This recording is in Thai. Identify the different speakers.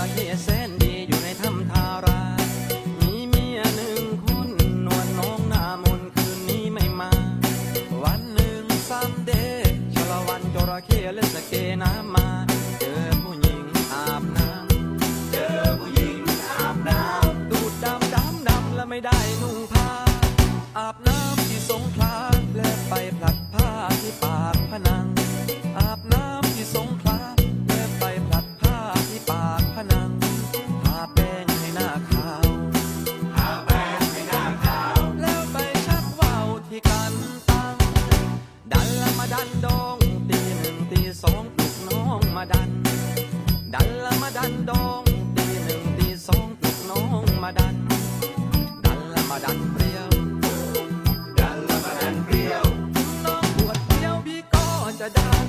Speaker 1: ระเข้แสนดีอยู่ในถ้ำทารา มีเมียหนึ่งคนนวลน้องน้ามนคืนนี้ไม่มา วันหนึ่งซ้ำเดชชลวันจระเข้เลนสเกน้ำมา เจอผู้หญิงอาบน้ำ เจอผู้หญิงอาบน้ำ ดูดดำดำดำแล้วไม่ได้นุ่ง ดันดองตีหนึ่งตีสองปลุกน้องมาดัน ดันละมาดันดองตีหนึ่งตีสองปลุกน้องมาดัน ดันละมาดันเปรี้ยว ดันละมาดันเปรี้ยว น้องปวดเปรี้ยวพี่ก็จะดัน